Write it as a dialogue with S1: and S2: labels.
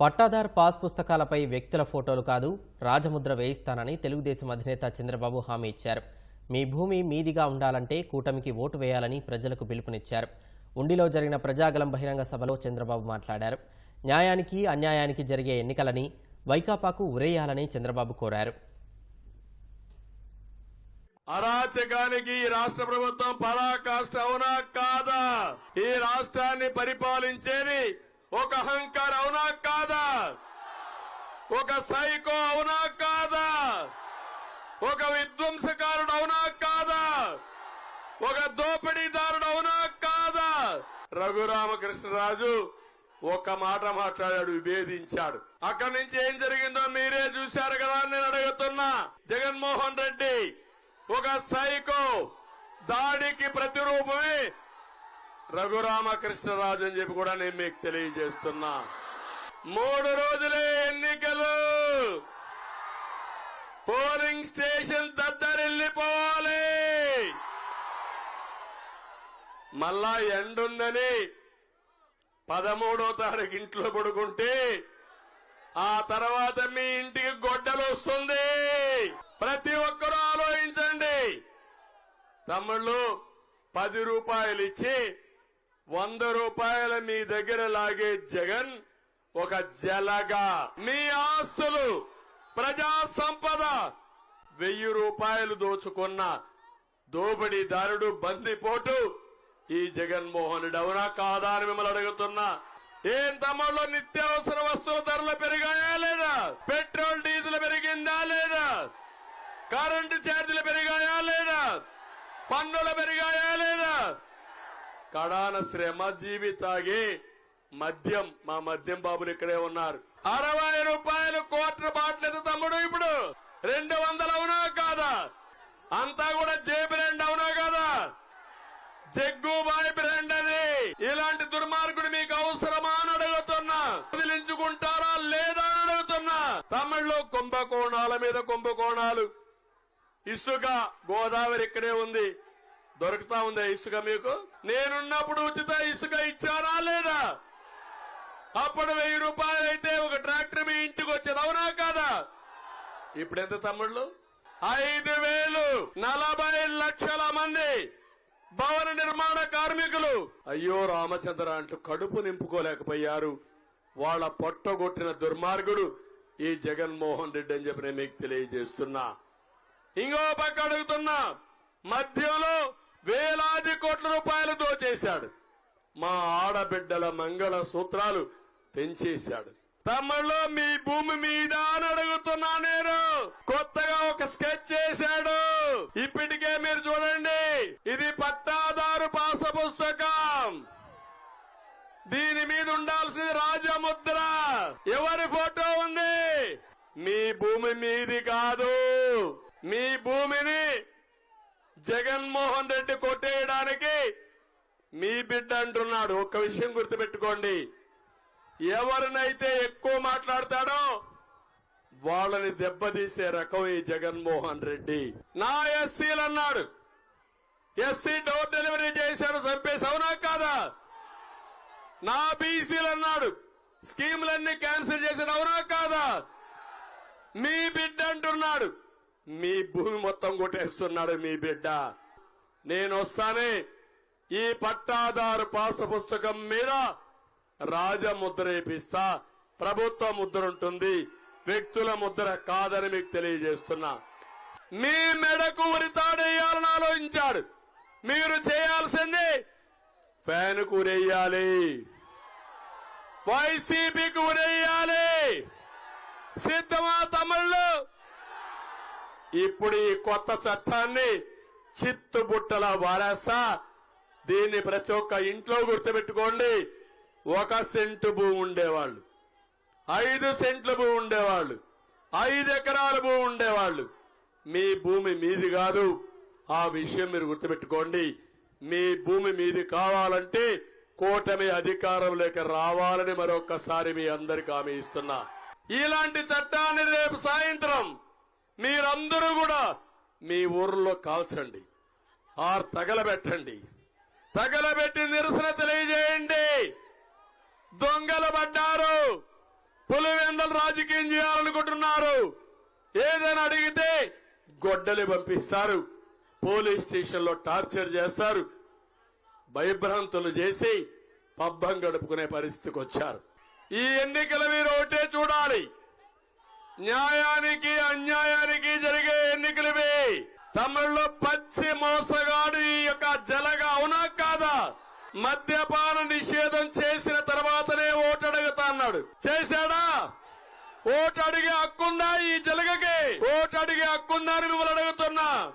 S1: Pattadar pass పుస్తకాలపై వ్యక్తుల ఫోటోలు కాదు రాజముద్ర వేయిస్తానని తెలుగుదేశం అధినేత చంద్రబాబు హామీ ఇచ్చారు. మీ భూమి మీదిగా ఉండాలంటే కూటమికి ఓటు వేయాలని ప్రజలకు పిలుపునిచ్చారు. ఉండిలో జరిగిన ప్రజాగలం బహిరంగ సభలో చంద్రబాబు మాట్లాడారు. న్యాయానికి అన్యాయానికి జరిగే ఎన్నికలని వైకాపాకు ఉరేయాలని చంద్రబాబు కోరారు.
S2: అరాచకానికి ఈ రాష్ట్ర ప్రభుత్వం పరాకాష్ట అవునా? కాదా? ఈ రాష్ట్రాన్ని పరిపాలించేది ఒక అహంకార అవునా కాదా? ఒక సైకో అవునా కాదా? ఒక విధ్వంసకారుడు అవునా కాదా? ఒక దోపిడీదారుడు అవునా కాదా? రఘురామకృష్ణరాజు ఒక మాట మాట్లాడాడు విభేదించాడు. అక్కడి నుంచి ఏం జరిగిందో మీరే చూశారు కదా నేను అడుగుతున్నా. జగన్మోహన్ రెడ్డి ఒక సైకో దాడికి ప్రతిరూపమే రఘురామకృష్ణరాజు అని చెప్పి కూడా నేను మీకు తెలియజేస్తున్నా. మూడు రోజులే ఎన్నికలు. పోలింగ్ స్టేషన్ దద్దరిల్లిపోవాలి. మళ్ళా ఎండుందని పదమూడో తారీఖు ఇంట్లో పడుకుంటే ఆ తర్వాత మీ ఇంటికి గొడ్డలు వస్తుంది. ప్రతి ఒక్కరూ ఆలోచించండి. తమ్ముళ్ళు పది రూపాయలు ఇచ్చి వంద రూపాయల మీ దగ్గర లాగే జగన్ ఒక జలగా. మీ ఆస్తులు ప్రజా సంపద వెయ్యి రూపాయలు దోచుకున్న దోపిడీదారుడు బందిపోటు ఈ జగన్మోహనుడు అవునా కాదా అని మిమ్మల్ని అడుగుతున్నా. ఏం తమ్ముళ్ళు నిత్యావసర వస్తువుల ధరలు పెరిగాయా లేదా? పెట్రోల్ డీజిల్ పెరిగిందా లేదా? కరెంటు ఛార్జీలు పెరిగాయా లేదా? పన్నులు పెరిగాయా లేదా? కడాన శ్రమ జీవి తాగి మద్యం. మా మద్యం బాబులు ఇక్కడే ఉన్నారు. అరవై రూపాయలు కోట్ల బాట్లేదు తమ్ముడు ఇప్పుడు. రెండు వందలు అవునా కాదా? అంతా కూడా జే బ్రాండ్ అవునా కాదా? జగ్గుబాయ్ బ్రాండ్ అని ఇలాంటి దుర్మార్గుడు మీకు అవసరమా అని అడుగుతున్నా. వదిలించుకుంటారా లేదా అని అడుగుతున్నా. తమిళ్ళో కుంభకోణాల మీద కుంభకోణాలు ఇసుక గోదావరి ఇక్కడే ఉంది. దొరుకుతా ఉందా ఇసుక మీకు? నేనున్నప్పుడు ఉచిత ఇసుక ఇచ్చారా లేదా? అప్పుడు వెయ్యి రూపాయలు అయితే ఒక ట్రాక్టర్ మీ ఇంటికి వచ్చేది అవునా కాదా? ఇప్పుడు ఎంత తమ్ముళ్ళు? ఐదు వేలు నలభై లక్షల మంది భవన నిర్మాణ కార్మికులు. అయ్యో రామచంద్ర అంటూ కడుపు నింపుకోలేకపోయారు. వాళ్ళ పొట్టగొట్టిన దుర్మార్గుడు ఈ జగన్మోహన్ రెడ్డి అని చెప్పి నేను మీకు తెలియజేస్తున్నా. ఇంకో పక్క అడుగుతున్నా మధ్యలో వేలాది కోట్ల రూపాయలు దోచేశాడు. మా ఆడబిడ్డల మంగళ సూత్రాలు తెంచేశాడు. తమలో మీ భూమి మీద అని అడుగుతున్నా నేను. కొత్తగా ఒక స్కెచ్ చేశాడు ఇప్పటికే మీరు చూడండి ఇది పట్టాదారు పాస పుస్తకం దీని మీద ఉండాల్సింది రాజముద్ర. ఎవరి ఫోటో ఉంది? మీ భూమి మీది కాదు. మీ భూమిని జగన్మోహన్ రెడ్డి కొట్టేయడానికి మీ బిడ్డ అంటున్నాడు. ఒక్క విషయం గుర్తుపెట్టుకోండి. ఎవరినైతే ఎక్కువ మాట్లాడతాడో వాళ్ళని దెబ్బతీసే రకం ఈ జగన్మోహన్ రెడ్డి. నా ఎస్సీలు అన్నాడు. ఎస్సీ డోర్ డెలివరీ చేశాను చంపేసి అవునా కాదా? నా బీసీలు అన్నాడు. స్కీములన్నీ క్యాన్సిల్ చేశారు అవునా కాదా? మీ బిడ్డ అంటున్నాడు. మీ భూమి మొత్తం కొట్టేస్తున్నాడు మీ బిడ్డ. నేను వస్తానే ఈ పట్టాదారు పాస పుస్తకం మీద రాజముద్ర వేపిస్తా. ప్రభుత్వ ముద్ర ఉంటుంది. వ్యక్తుల ముద్ర కాదని మీకు తెలియజేస్తున్నా. మీ మెడకు ఉరితాడేయాలని ఆలోచించాడు. మీరు చేయాల్సింది ఫ్యాన్ కూరేయాలి వైసీపీకి ఉరేయాలి. సిద్ధమా తమిళ్ళు ఇప్పుడు ఈ కొత్త చట్టాన్ని చిత్తుబుట్టలా వారేస్తా. దీన్ని ప్రతి ఒక్క ఇంట్లో గుర్తుపెట్టుకోండి. ఒక సెంటు భూమి ఉండేవాళ్ళు. ఐదు సెంట్ల భూమి ఉండేవాళ్ళు. ఐదు ఎకరాల భూమి ఉండేవాళ్ళు. మీ భూమి మీది కాదు. ఆ విషయం మీరు గుర్తుపెట్టుకోండి. మీ భూమి మీది కావాలంటే కూటమి అధికారంలోకి రావాలని మరొక్కసారి మీ అందరికి హామీ ఇస్తున్నా. ఇలాంటి చట్టాన్ని రేపు సాయంత్రం మీరందరూ కూడా మీ ఊర్లో కాల్చండి. ఆర్ తగలబెట్టండి. తగలబెట్టి నిరసన తెలియజేయండి. దొంగలు పడ్డారు. పులివెందలు రాజకీయం చేయాలనుకుంటున్నారు. ఏదైనా అడిగితే గొడ్డలి పంపిస్తారు. పోలీస్ స్టేషన్లో టార్చర్ చేస్తారు. భయభ్రాంతులు చేసి పబ్బం గడుపుకునే పరిస్థితికి వచ్చారు. ఈ ఎన్నికలు మీరు ఒకటే చూడాలి. న్యాయానికి అన్యాయానికి జరిగే ఎన్నికలవి. తమిళ్ళో పచ్చి మోసగాడు ఈ యొక్క జలగా అవునా కాదా? మద్యపాన నిషేధం చేసిన తర్వాతనే ఓటు అడుగుతా అన్నాడు. చేశాడా? ఓటు అడిగే హక్కుందా ఈ జలగకి? ఓటు అడిగే హక్కుందా అని మిమ్మల్ని అడుగుతున్నా.